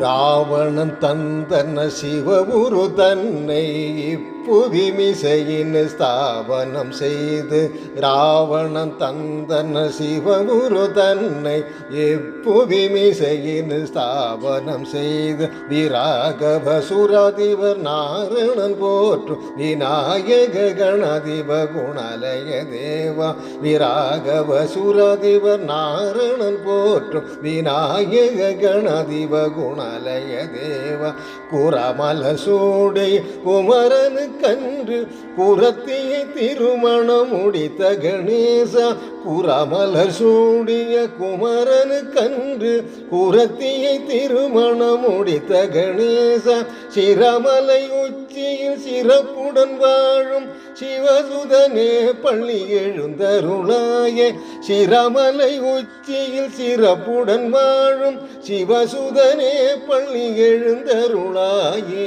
ராவணன் தந்தன சிவகுரு தன்னை புவிமிசையின் ஸ்தாபனம் செய்து ராவணன் தந்தன சிவகுரு தன்னை எப்புவிமிசையின் ஸ்தாபனம் செய்து விராகவ சுராதிபர் நாரணன் போற்றும் விநாயக கணதிப குணலய தேவா விராகவ சுராதிபர் நாரணன் போற்றும் விநாயக கணதிப மலைய தேவ குறமல சூடை குமரனு கன்று குரத்தியை திருமணம் முடித்த கணேசா குறமல சூடிய குமரனு கன்று குரத்தியை திருமணம் முடித்த கணேசா சிரமலை உச்சியில் சிறப்புடன் வாழும் சிவசுதனே பள்ளி எழுந்தருளாயே. சிரமலை உச்சியில் சிறப்புடன் வாழும் சிவசுதனே பள்ளி எழுந்தருளாயே.